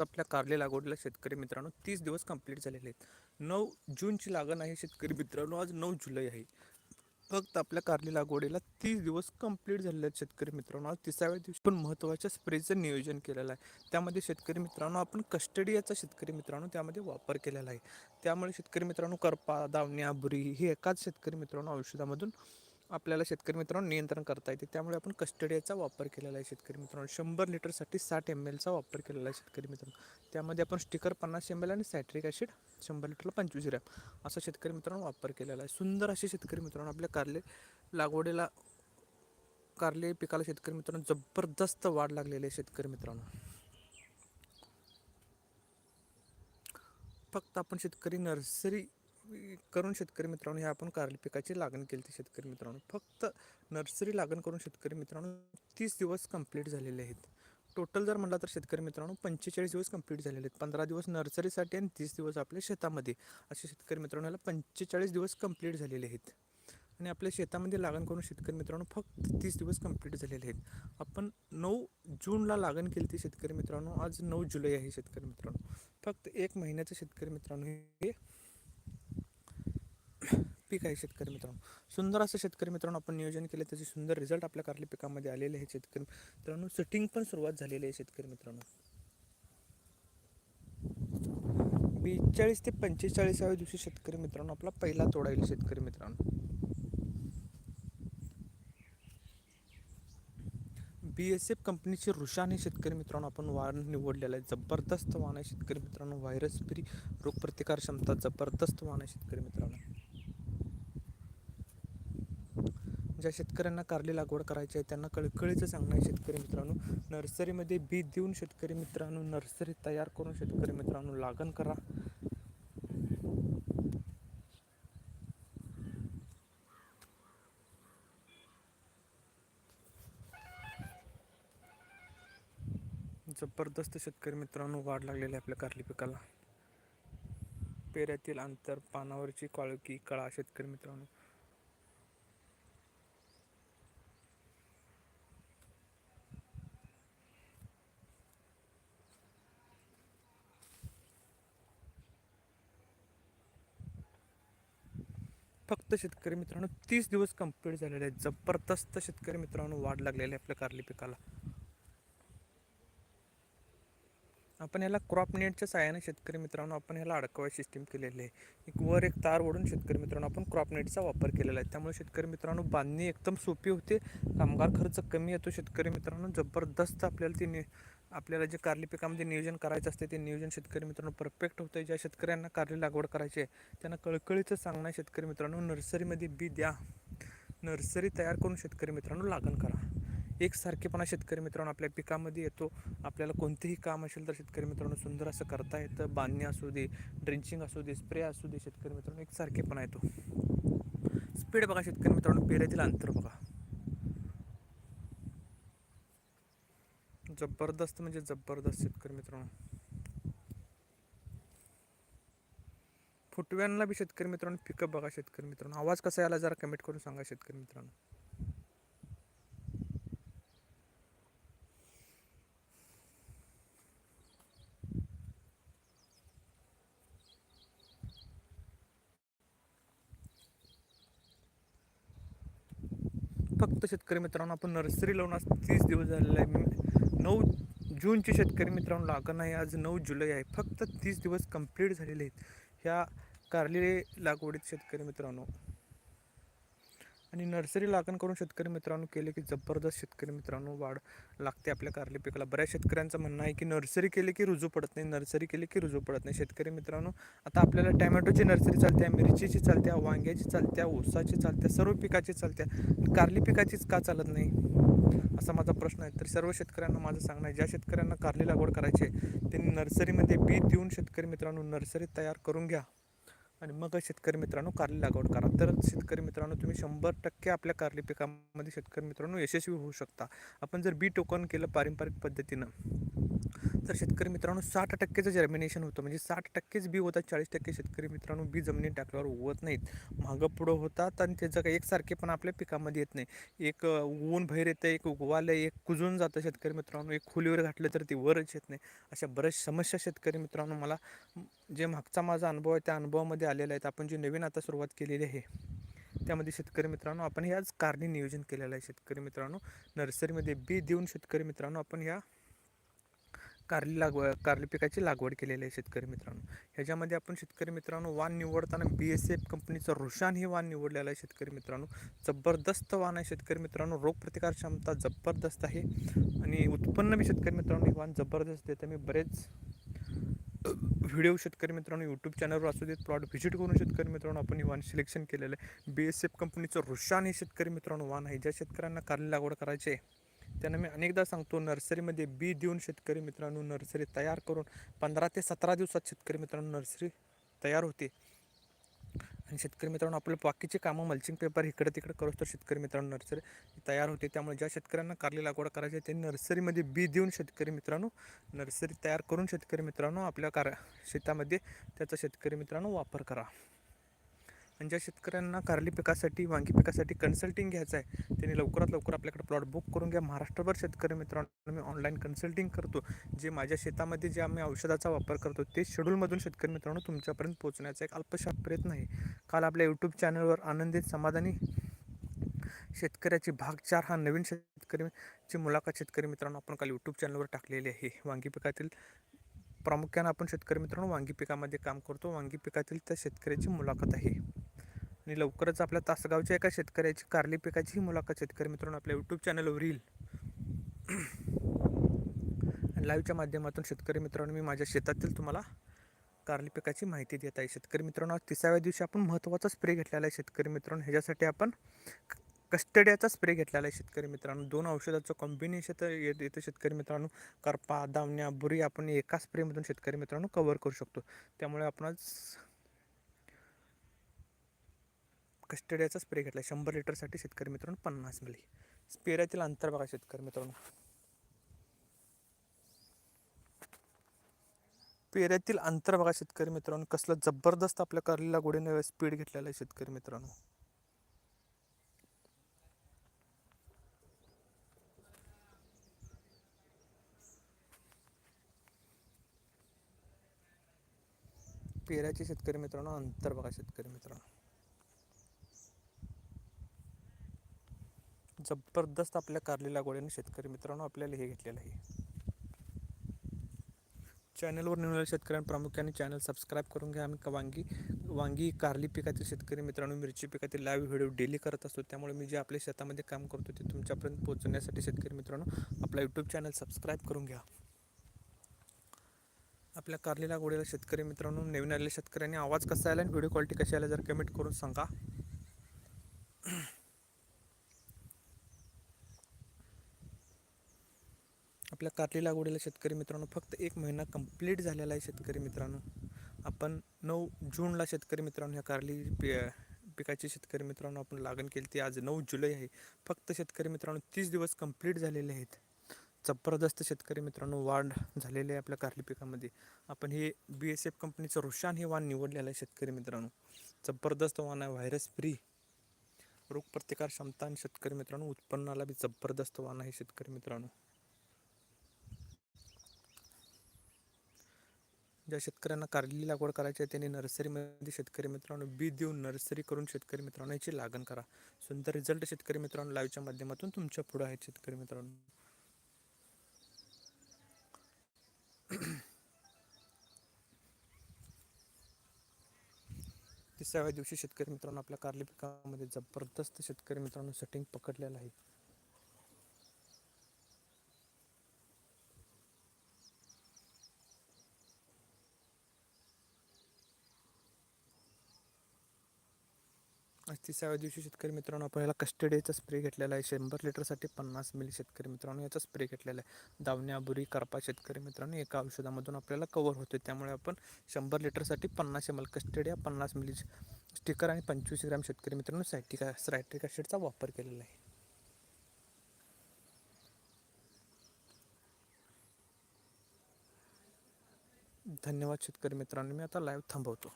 आपल्या कारले लागवडीला शेतकरी मित्रांनो तीस दिवस कंप्लीट झालेले आहेत. नऊ जूनची लागण आहे शेतकरी मित्रांनो आज नऊ जुलै आहे. फक्त आपल्या कारली लागवडीला तीस दिवस कंप्लीट झालेले आहेत शेतकरी मित्रांनो. आज तिसाव्या दिवशी पण महत्त्वाच्या स्प्रेचं नियोजन केलेलं आहे. त्यामध्ये शेतकरी मित्रांनो आपण कस्टडियाचा शेतकरी मित्रांनो त्यामध्ये वापर केलेला आहे. त्यामुळे शेतकरी मित्रांनो करपा दावण्या बुरी ही एकाच शेतकरी मित्रांनो औषधामधून आपल्याला शेतकरी मित्रांनो नियंत्रण करता येते. त्यामुळे आपण कस्टडियाचा वापर केलेला आहे शेतकरी मित्रांनो. शंभर लिटरसाठी साठ एम एलचा वापर केलेला आहे शेतकरी मित्रांनो. त्यामध्ये आपण स्टिकर पन्नास एम एल आणि सॅट्रिक ॲसिड शंभर लिटरला पंचवीस ग्रॅम असा शेतकरी मित्रांनो वापर केलेला आहे. सुंदर असे शेतकरी मित्रांनो आपल्या कारले लागवडीला कारले पिकाला शेतकरी मित्रांनो जबरदस्त वाढ लागलेली आहे शेतकरी मित्रांनो. फक्त आपण शेतकरी नर्सरी करून शेतकरी मित्रांनो हे आपण कारली पिकाची लागण केली ती शेतकरी मित्रांनो. फक्त नर्सरी लागण करून शेतकरी मित्रांनो तीस दिवस कंप्लीट झालेले आहेत. टोटल जर म्हटलं तर शेतकरी मित्रांनो पंचेचाळीस दिवस कंप्लीट झालेले आहेत. पंधरा दिवस नर्सरीसाठी आणि तीस दिवस आपल्या शेतामध्ये. असे शेतकरी मित्रांनो याला पंचेचाळीस दिवस कंप्लीट झालेले आहेत. आणि आपल्या शेतामध्ये लागण करून शेतकरी मित्रांनो फक्त तीस दिवस कंप्लीट झालेले आहेत. आपण नऊ जूनला लागण केली ती शेतकरी मित्रांनो आज नऊ जुलै आहे शेतकरी मित्रांनो. फक्त एक महिन्याचं शेतकरी मित्रांनो हे पीक आहे शेतकरी मित्रांनो. सुंदर असं शेतकरी मित्रांनो आपण नियोजन केलं त्याचे सुंदर रिझल्ट आपल्या कारली पिकामध्ये आलेले आहे शेतकरी मित्रांनो. सेटिंग पण सुरुवात झालेली आहे शेतकरी मित्रांनो. बेचाळीस ते पंचेचाळीसाव्या दिवशी शेतकरी मित्रांनो आपला पहिला तोडा येईल शेतकरी मित्रांनो. बी एस एफ कंपनीची रुशाने शेतकरी मित्रांनो आपण वाण निवडलेला आहे. जबरदस्त वाण आहे शेतकरी मित्रांनो. व्हायरस फ्री रोगप्रतिकार क्षमता जबरदस्त वाण आहे शेतकरी मित्रांनो. ज्या शेतकऱ्यांना कारली लागवड करायची आहे त्यांना कळकळीचं सांगणं आहे शेतकरी मित्रांनो. नर्सरीमध्ये बी देऊन शेतकरी मित्रांनो नर्सरी तयार करून शेतकरी मित्रांनो लागण करा. जबरदस्त शेतकरी मित्रांनो वाढ लागलेली आहे आपल्या कारली पिकाला. पेऱ्यातील अंतर पानावरची काळकी कळा शेतकरी मित्रांनो. फक्त शेतकरी मित्रांनो तीस दिवस कंप्लीट झालेले आहेत. जबरदस्त शेतकरी मित्रांनो वाढ लागलेली आहे आपल्या कारली पिकाला. आपण याला क्रॉप नेटच्या साहाय्याने शेतकरी मित्रांनो आपण ह्याला अडकवाय सिस्टीम केलेली आहे. एक वर एक तार ओढून शेतकरी मित्रांनो आपण क्रॉप नेटचा वापर केलेला आहे. त्यामुळे शेतकरी मित्रांनो बांधणी एकदम सोपी होते. कामगार खर्च कमी येतो. शेतकरी मित्रांनो जबरदस्त आपल्याला ती नि आपल्याला जे कारली पिकामध्ये नियोजन करायचं असते ते नियोजन शेतकरी मित्रांनो परफेक्ट होतं ज्या शेतकऱ्यांना कारली लागवड करायची आहे त्यांना कळकळीचं सांगणं शेतकरी मित्रांनो नर्सरीमध्ये बी द्या. नर्सरी तयार करून शेतकरी मित्रांनो लागण करा. एकसारखेपणा शेतकरी मित्रांनो आपल्या पिकामध्ये येतो. आपल्याला कोणतेही काम असेल तर शेतकरी मित्रांनो सुंदर असं करता येतं. बांधणी असू दे ड्रिंचिंग असू दे स्प्रे असू दे शेतकरी मित्रांनो एकसारखेपणा येतो. स्पीड बघा शेतकरी मित्रांनो पेऱ्यातील अंतर बघा. जबरदस्त म्हणजे जबरदस्त शेतकरी मित्रांनो. फुटव्यांना बी शेतकरी मित्रांनो पिकअप बघा शेतकरी मित्रांनो. आवाज कसा याला जरा कमेंट करून सांगा शेतकरी मित्रांनो. फक्त शेतकरी मित्रांनो आपण नर्सरी लावून आज तीस दिवस झालेला आहे. नऊ जूनचे शेतकरी मित्रांनो लागण आहे. आज नऊ जुलै आहे. फक्त तीस दिवस कंप्लीट झालेले आहेत. ह्या कारले लागवडीत शेतकरी मित्रांनो. आणि नर्सरी लागण करून शेतकरी मित्रांनो केले की जबरदस्त शेतकरी मित्रांनो वाढ लागते आपल्या कारली पिकाला. बऱ्याच शेतकऱ्यांचं म्हणणं आहे की नर्सरी केली की रुजू पडत नाही. नर्सरी केली की रुजू पडत नाही. शेतकरी मित्रांनो आता आपल्याला टॅमॅटोची नर्सरी चालते मिरचीची चालत्या वांग्याची चालत्या ऊसाची चालत्या सर्व पिकाची चालत्या कारली पिकाचीच का चालत नाही? असा माझा प्रश्न आहे. तर सर्व शेतकऱ्यांना माझं सांगणं आहे. ज्या शेतकऱ्यांना कारली लागवड करायची आहे त्यांनी नर्सरीमध्ये बी देऊन शेतकरी मित्रांनो नर्सरी तयार करून घ्या. आणि मग शेतकरी मित्रांनो कारली लागवड करा. तर शेतकरी मित्रांनो तुम्ही शंभर टक्के आपल्या कारली पिकामध्ये शेतकरी मित्रांनो यशस्वी होऊ शकता. आपण जर बी टोकन केलं पारंपरिक पद्धतीनं तर शेतकरी मित्रांनो साठ टक्केचं जर्मिनेशन होतं. म्हणजे साठ टक्केच बी होतात चाळीस टक्के शेतकरी मित्रांनो बी जमिनीत टाकल्यावर उगवत नाहीत. मागं पुढं होतात आणि त्याचं काही एकसारखे पण आपल्या पिकामध्ये येत नाही. एक ऊन बाहेर येतं एक उगवालं एक कुजून जातं शेतकरी मित्रांनो. एक खोलीवर घातलं तर ती वरच येत नाही. अशा बऱ्याच समस्या शेतकरी मित्रांनो मला जे मागचा माझा अनुभव आहे त्या अनुभवामध्ये आलेला आहेत. आपण जी नवीन आता सुरुवात केलेली आहे त्यामध्ये शेतकरी मित्रांनो आपण हे आज कारणी नियोजन केलेलं आहे. शेतकरी मित्रांनो नर्सरीमध्ये बी देऊन शेतकरी मित्रांनो आपण ह्या कारली लागवड कारली पिकाची लागवड केलेली आहे शेतकरी मित्रांनो. ह्याच्यामध्ये आपण शेतकरी मित्रांनो वाण निवडताना बी एस एफ कंपनीचं रुशान हे वाण निवडलेलं आहे शेतकरी मित्रांनो. जबरदस्त वाण आहे शेतकरी मित्रांनो. रोगप्रतिकार क्षमता जबरदस्त आहे. आणि उत्पन्न बी शेतकरी मित्रांनो हे वाण जबरदस्त देतं मी बरेच व्हिडिओ शेतकरी मित्रांनो यूट्यूब चॅनलवर असू देत प्लॉट व्हिजिट करून शेतकरी मित्रांनो आपण हे वाण सिलेक्शन केलेलं आहे. बी एस एफ कंपनीचं रुशान हे शेतकरी मित्रांनो वाण आहे. ज्या शेतकऱ्यांना कारली लागवड करायची आहे त्यांना मी अनेकदा सांगतो नर्सरीमध्ये बी देऊन शेतकरी मित्रांनो नर्सरी तयार करून पंधरा ते सतरा दिवसात शेतकरी मित्रांनो नर्सरी तयार होते. आणि शेतकरी मित्रांनो आपलं बाकीचे कामं मल्चिंग पेपर इकडे तिकडे करू तर शेतकरी मित्रांनो नर्सरी तयार होते. त्यामुळे ज्या शेतकऱ्यांना कारली लागवड करायची आहे त्यांनी नर्सरीमध्ये बी देऊन शेतकरी मित्रांनो नर्सरी तयार करून शेतकरी मित्रांनो आपल्या कार शेतामध्ये त्याचा शेतकरी मित्रांनो वापर करा. आणि ज्या शेतकऱ्यांना कारली पिकासाठी वांगी पिकासाठी कन्सल्टिंग घ्यायचं आहे त्यांनी लवकरात लवकर आपल्याकडे प्लॉट बुक करून घ्या. महाराष्ट्रभर शेतकरी मित्रांनो मी ऑनलाईन कन्सल्टिंग करतो. जे माझ्या शेतामध्ये जे आम्ही औषधाचा वापर करतो ते शेड्यूलमधून शेतकरी मित्रांनो तुमच्यापर्यंत पोहोचण्याचा एक अल्पशा प्रयत्न आहे. काल आपल्या यूट्यूब चॅनलवर आनंदित समाधानी शेतकऱ्याची भाग चार हा नवीन शेतकरीची मुलाखत शेतकरी मित्रांनो आपण काल यूट्यूब चॅनलवर टाकलेली आहे. वांगी पिकातील प्रामुख्यानं आपण शेतकरी मित्रांनो वांगी पिकामध्ये काम करतो. वांगी पिकातील त्या शेतकऱ्याची मुलाखत आहे. आणि लवकरच आपल्या तासगावच्या एका शेतकऱ्याची कारली पिकाची ही मुलाखत शेतकरी मित्रांनो आपल्या यूट्यूब चॅनलवर येईल आणि लाईव्हच्या माध्यमातून शेतकरी मित्रांनो मी माझ्या शेतातील तुम्हाला कारली पिकाची माहिती देत आहे. शेतकरी मित्रांनो आज तिसाव्या दिवशी आपण महत्त्वाचा स्प्रे घेतलेला आहे शेतकरी मित्रांनो. ह्याच्यासाठी आपण कस्टड्याचा स्प्रे घेतलेला आहे शेतकरी मित्रांनो. दोन औषधाचं कॉम्बिनेशन येत येतं शेतकरी मित्रांनो. करपा दावण्या बुरी आपण एका स्प्रेमधून शेतकरी मित्रांनो कवर करू शकतो. त्यामुळे आपण आज कस्टडियाचा स्प्रे घेतला. शंभर लिटरसाठी शेतकरी मित्रांनो पन्नास मिली. स्पेऱ्यातील अंतर बघा शेतकरी मित्रांनो. पेऱ्यातील अंतर बघा शेतकरी मित्रांनो. कसलं जबरदस्त आपल्या कारलीला गोडीने स्पीड घेतलेला आहे शेतकरी मित्रांनो. पेऱ्याचे शेतकरी मित्रांनो अंतर बघा शेतकरी मित्रांनो. जबरदस्त आपल्या कारली लागवडीने शेतकरी मित्रांनो आपल्याला हे घेतलेलं आहे. चॅनलवर निवडलेल्या शेतकऱ्यांना प्रामुख्याने चॅनल सबस्क्राईब करून घ्या. आम्ही वांगी वांगी कारली पिकातील शेतकरी मित्रांनो मिरची पिकातील लाईव्ह व्हिडिओ डेली करत असतो. त्यामुळे मी जे आपल्या शेतामध्ये काम करतो ते तुमच्यापर्यंत पोहोचण्यासाठी शेतकरी मित्रांनो आपला यूट्यूब चॅनल सबस्क्राईब करून घ्या. आपल्या कारली लागवडीला शेतकरी मित्रांनो नवीन आलेल्या शेतकऱ्यांनी आवाज कसा आला आणि व्हिडिओ क्वालिटी कशी आला जर कमेंट करून सांगा. आपल्या कारली लागवडीला शेतकरी मित्रांनो फक्त एक महिना कंप्लीट झालेला आहे शेतकरी मित्रांनो. आपण नऊ जूनला शेतकरी मित्रांनो ह्या कारली पि पिकाची शेतकरी मित्रांनो आपण लागण केली ती आज नऊ जुलै आहे. फक्त शेतकरी मित्रांनो तीस दिवस कंप्लीट झालेले आहेत. जबरदस्त शेतकरी मित्रांनो वाढ झालेली आहे आपल्या कारली पिकामध्ये. आपण हे बी एस एफ कंपनीचं रुशान हे वाण निवडलेलं आहे शेतकरी मित्रांनो. जबरदस्त वाण आहे व्हायरस फ्री रोगप्रतिकार क्षमता आणि शेतकरी मित्रांनो उत्पन्नाला बी जबरदस्त वाण आहे शेतकरी मित्रांनो. ज्या शेतकऱ्यांना कारली लागवड करायची आहे त्यांनी नर्सरीमध्ये शेतकरी मित्रांनो बी देऊन नर्सरी करून शेतकरी मित्रांनो याची लागण करा. सुंदर रिझल्ट शेतकरी मित्रांनो लाईव्हच्या माध्यमातून तुमच्यापुढे आहेत शेतकरी मित्रांनो. तिसाव्या दिवशी शेतकरी मित्रांनो आपल्या कारली पिकामध्ये जबरदस्त शेतकरी मित्रांनो सेटिंग पकडलेलं आहे. तिसाव्या दिवशी शेतकरी मित्रांनो आपल्याला कस्टडीचा स्प्रे घेतलेला आहे. शंभर लिटरसाठी पन्नास मिली शेतकरी मित्रांनो याचा स्प्रे घेतलेला आहे. दावण्या बुरी करपा शेतकरी मित्रांनो एका औषधामधून आपल्याला कवर होते त्यामुळे आपण शंभर लिटरसाठी पन्नास एम एल कस्टडिया पन्नास मिली स्टिकर आणि पंचवीस ग्रॅम शेतकरी मित्रांनो सायटिका सायट्रिक ॲसिडचा वापर केलेला आहे. धन्यवाद शेतकरी मित्रांनो. मी आता लाईव्ह थांबवतो.